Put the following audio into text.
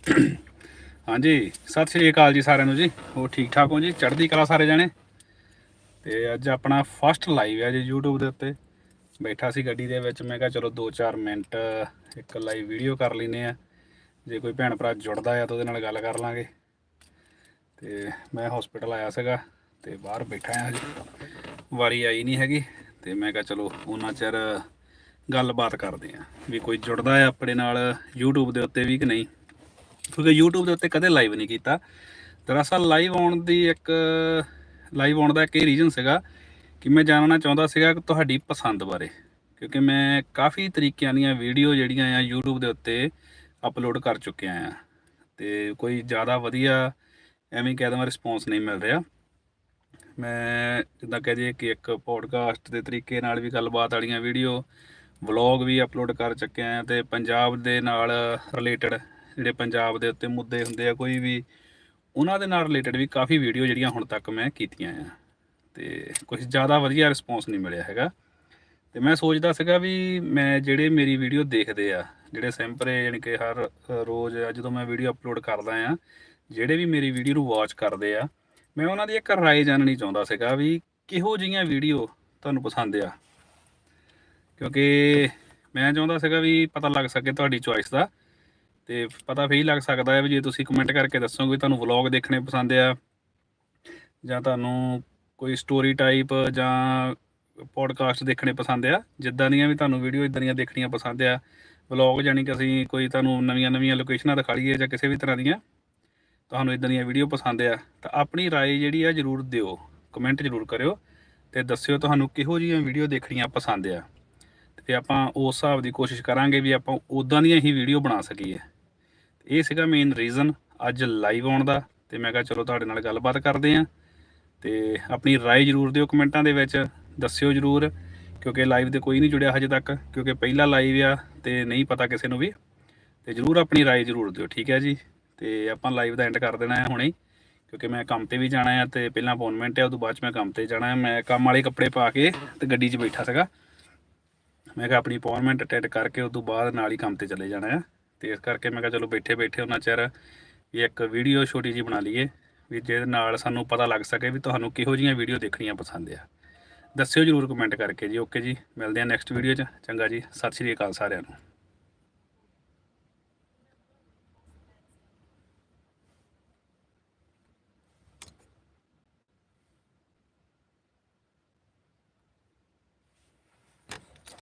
ਹਾਂਜੀ, ਸਤਿ ਸ਼੍ਰੀ ਅਕਾਲ ਜੀ ਸਾਰਿਆਂ ਨੂੰ ਜੀ। ਹੋਰ ਠੀਕ ਠਾਕ ਹੋ ਜੀ? ਚੜ੍ਹਦੀ ਕਲਾ ਸਾਰੇ ਜਾਣੇ? ਤੇ ਅੱਜ ਆਪਣਾ ਫਸਟ ਲਾਈਵ ਹੈ ਜੀ YouTube ਦੇ ਉੱਤੇ। ਬੈਠਾ ਸੀ ਗੱਡੀ ਦੇ ਵਿੱਚ, ਮੈਂ ਕਿਹਾ ਚਲੋ 2-4 ਮਿੰਟ ਇੱਕ ਲਾਈਵ ਵੀਡੀਓ ਕਰ ਲੈਨੇ ਆ। ਜੇ ਕੋਈ ਭੈਣ ਭਰਾ ਜੁੜਦਾ ਆ ਤਾਂ ਉਹਦੇ ਨਾਲ ਗੱਲ ਕਰ ਲਾਂਗੇ। ਤੇ ਮੈਂ ਹਸਪੀਟਲ ਆਇਆ ਸੀਗਾ ਤੇ ਬਾਹਰ ਬੈਠਾ ਆ ਜੀ। ਵਾਰੀ ਆਈ ਨਹੀਂ ਹੈਗੀ ਤੇ ਮੈਂ ਕਿਹਾ ਚਲੋ ਉਹਨਾਂ ਚਿਰ ਗੱਲਬਾਤ ਕਰਦੇ ਆ। ਵੀ ਕੋਈ ਜੁੜਦਾ ਆ ਆਪਣੇ ਨਾਲ YouTube ਦੇ ਉੱਤੇ ਵੀ ਕਿ ਨਹੀਂ? ਕਿਉਂਕਿ YouTube ਦੇ ਉੱਤੇ ਕਦੇ ਲਾਈਵ ਨਹੀਂ ਕੀਤਾ। ਦਰਅਸਲ ਲਾਈਵ ਆਉਣ ਦੀ ਇੱਕ ਲਾਈਵ ਆਉਣ ਦਾ ਇੱਕ ਇਹ ਰੀਜ਼ਨ ਸੀਗਾ ਕਿ ਮੈਂ ਜਾਣਨਾ ਚਾਹੁੰਦਾ ਸੀਗਾ ਕਿ ਤੁਹਾਡੀ ਪਸੰਦ ਬਾਰੇ। ਕਿਉਂਕਿ ਮੈਂ ਕਾਫੀ ਤਰੀਕਿਆਂ ਦੀਆਂ ਵੀਡੀਓ ਜਿਹੜੀਆਂ ਆ YouTube ਦੇ ਉੱਤੇ ਅਪਲੋਡ ਕਰ ਚੁੱਕਿਆ ਆ। ਤੇ ਕੋਈ ਜ਼ਿਆਦਾ ਵਧੀਆ ਐਵੇਂ ਕਹਿ ਦਵਾਂ ਰਿਸਪੌਂਸ ਨਹੀਂ ਮਿਲ ਰਿਹਾ। ਮੈਂ ਜਿੱਦਾਂ ਕਹਿ ਦਈਏ ਕਿ ਇੱਕ ਪੋਡਕਾਸਟ ਦੇ ਤਰੀਕੇ ਨਾਲ ਵੀ ਗੱਲਬਾਤ ਵਾਲੀਆਂ ਵੀਡੀਓ ਵਲੌਗ ਵੀ ਅਪਲੋਡ ਕਰ ਚੁੱਕਿਆ ਆ ਤੇ ਪੰਜਾਬ ਦੇ ਨਾਲ ਰਿਲੇਟਡ ਜਿਹੜੇ ਪੰਜਾਬ ਦੇ ਉੱਤੇ ਮੁੱਦੇ ਹੁੰਦੇ ਆ, ਕੋਈ ਵੀ, ਉਹਨਾਂ ਦੇ ਨਾਲ ਰਿਲੇਟਡ ਵੀ ਕਾਫੀ ਵੀਡੀਓ ਜਿਹੜੀਆਂ ਹੁਣ ਤੱਕ ਮੈਂ ਕੀਤੀਆਂ ਆ। ਤੇ ਕੁਝ ਜ਼ਿਆਦਾ ਵਧੀਆ ਰਿਸਪੌਂਸ ਨਹੀਂ ਮਿਲਿਆ ਹੈਗਾ। ਤੇ ਮੈਂ ਸੋਚਦਾ ਸੀਗਾ ਵੀ ਮੈਂ ਜਿਹੜੇ ਮੇਰੀ ਵੀਡੀਓ ਦੇਖਦੇ ਆ, ਜਿਹੜੇ ਸੈਂਪਰੇ ਯਾਨੀ ਕਿ ਹਰ ਰੋਜ਼ ਜਦੋਂ ਮੈਂ ਵੀਡੀਓ ਅਪਲੋਡ ਕਰਦਾ ਆ, ਜਿਹੜੇ ਵੀ ਮੇਰੀ ਵੀਡੀਓ ਨੂੰ ਵਾਚ ਕਰਦੇ ਆ, ਮੈਂ ਉਹਨਾਂ ਦੀ ਇੱਕ ਰਾਏ ਜਾਣਨੀ ਚਾਹੁੰਦਾ ਸੀਗਾ ਵੀ ਕਿਹੋ ਜਿਹੀਆਂ ਵੀਡੀਓ ਤੁਹਾਨੂੰ ਪਸੰਦ ਆ? ਕਿਉਂਕਿ ਮੈਂ ਚਾਹੁੰਦਾ ਸੀਗਾ ਵੀ ਪਤਾ ਲੱਗ ਸਕੇ ਤੁਹਾਡੀ ਚੁਆਇਸ ਦਾ। ਤੇ ਪਤਾ ਫੇਰ ਹੀ ਲੱਗ ਸਕਦਾ ਹੈ ਵੀ ਜੇ ਤੁਸੀਂ ਕਮੈਂਟ ਕਰਕੇ ਦੱਸੋਗੇ ਤੁਹਾਨੂੰ ਵਲੌਗ ਦੇਖਣੇ ਪਸੰਦ ਆ ਜਾਂ ਤੁਹਾਨੂੰ ਕੋਈ ਸਟੋਰੀ ਟਾਈਪ ਜਾਂ ਪੋਡਕਾਸਟ ਦੇਖਣੇ ਪਸੰਦ ਆ ਜਿੱਦਾਂ ਦੀਆਂ ਵੀ ਤੁਹਾਨੂੰ ਵੀਡੀਓ ਇਦਾਂ ਦੀਆਂ ਦੇਖਣੀਆਂ ਪਸੰਦ ਆ ਵਲੌਗ ਜਾਨੀ ਕਿ ਅਸੀਂ ਕੋਈ ਤੁਹਾਨੂੰ ਨਵੀਆਂ ਨਵੀਆਂ ਲੋਕੇਸ਼ਨਾਂ ਦਿਖਾਈਏ ਜਾਂ ਕਿਸੇ ਵੀ ਤਰ੍ਹਾਂ ਦੀਆਂ ਤੁਹਾਨੂੰ ਇਦਾਂ ਦੀਆਂ ਵੀਡੀਓ ਪਸੰਦ ਆ ਤਾਂ ਆਪਣੀ رائے ਜਿਹੜੀ ਆ ਜਰੂਰ ਦਿਓ ਕਮੈਂਟ ਜਰੂਰ ਕਰਿਓ ਤੇ ਦੱਸਿਓ ਤੁਹਾਨੂੰ ਕਿਹੋ ਜਿਹੀਆਂ ਵੀਡੀਓ ਦੇਖਣੀਆਂ ਪਸੰਦ ਆ ਤੇ ਫਿਰ ਆਪਾਂ ਉਸ ਹਿਸਾਬ ਦੀ ਕੋਸ਼ਿਸ਼ ਕਰਾਂਗੇ ਵੀ ਆਪਾਂ ਉਦਾਂ ਦੀਆਂ ਹੀ ਵੀਡੀਓ ਬਣਾ ਸਕੀਏ ਇਹ ਸੀਗਾ ਮੇਨ ਰੀਜ਼ਨ ਅੱਜ ਲਾਈਵ ਆਉਣ ਦਾ ਤੇ ਮੈਂ ਕਿਹਾ ਚਲੋ ਤੁਹਾਡੇ ਨਾਲ ਗੱਲਬਾਤ ਕਰਦੇ ਆਂ ਤੇ ਆਪਣੀ رائے ਜਰੂਰ ਦਿਓ ਕਮੈਂਟਾਂ ਦੇ ਵਿੱਚ ਦੱਸਿਓ ਜਰੂਰ ਕਿਉਂਕਿ ਲਾਈਵ ਦੇ ਕੋਈ ਨਹੀਂ ਜੁੜਿਆ ਹਜੇ ਤੱਕ ਕਿਉਂਕਿ ਪਹਿਲਾ ਲਾਈਵ ਆ ਤੇ ਨਹੀਂ ਪਤਾ ਕਿਸੇ ਨੂੰ ਵੀ ਤੇ ਜਰੂਰ ਆਪਣੀ رائے ਜਰੂਰ ਦਿਓ ਠੀਕ ਹੈ ਜੀ ਤੇ ਆਪਾਂ ਲਾਈਵ ਦਾ ਐਂਡ ਕਰ ਦੇਣਾ ਹੈ ਹੁਣੇ ਹੀ, ਕਿਉਂਕਿ ਮੈਂ ਕੰਮ ਤੇ ਵੀ ਜਾਣਾ ਹੈ ਤੇ ਪਹਿਲਾਂ ਅਪਾਇੰਟਮੈਂਟ ਹੈ ਉਦੋਂ ਬਾਅਦ ਚ ਮੈਂ ਕੰਮ ਤੇ ਜਾਣਾ ਹੈ ਮੈਂ ਕੰਮ ਵਾਲੇ ਕੱਪੜੇ ਪਾ ਕੇ ਤੇ ਗੱਡੀ 'ਚ ਬੈਠਾ ਸੀਗਾ ਮੈਂ ਕਿਹਾ ਆਪਣੀ ਅਪਾਇੰਟਮੈਂਟ ਅਟੈਂਡ ਕਰਕੇ ਉਸ ਤੋਂ ਬਾਅਦ ਨਾਲ ਹੀ ਕੰਮ ਤੇ ਚਲੇ ਜਾਣਾ ਹੈ ਤੇ ਇਸ ਕਰਕੇ ਮੈਂ ਕਿਹਾ ਚਲੋ ਬੈਠੇ ਬੈਠੇ ਉਹਨਾਂ ਚਿਰ ਵੀ ਇੱਕ ਵੀਡੀਓ ਛੋਟੀ ਜੀ ਬਣਾ ਲਈਏ ਵੀ ਜਿਹਦੇ ਨਾਲ ਸਾਨੂੰ ਪਤਾ ਲੱਗ ਸਕੇ ਵੀ ਤੁਹਾਨੂੰ ਕਿਹੋ ਜਿਹੀਆਂ ਵੀਡੀਓ ਦੇਖਣੀਆਂ ਪਸੰਦ ਆ। ਦੱਸਿਓ ਜਰੂਰ ਕਮੈਂਟ ਕਰਕੇ ਜੀ। ਓਕੇ ਜੀ, ਮਿਲਦੇ ਹਾਂ ਨੈਕਸਟ ਵੀਡੀਓ 'ਚ। ਚੰਗਾ ਜੀ, ਸਤਿ ਸ਼੍ਰੀ ਅਕਾਲ ਸਾਰਿਆਂ ਨੂੰ।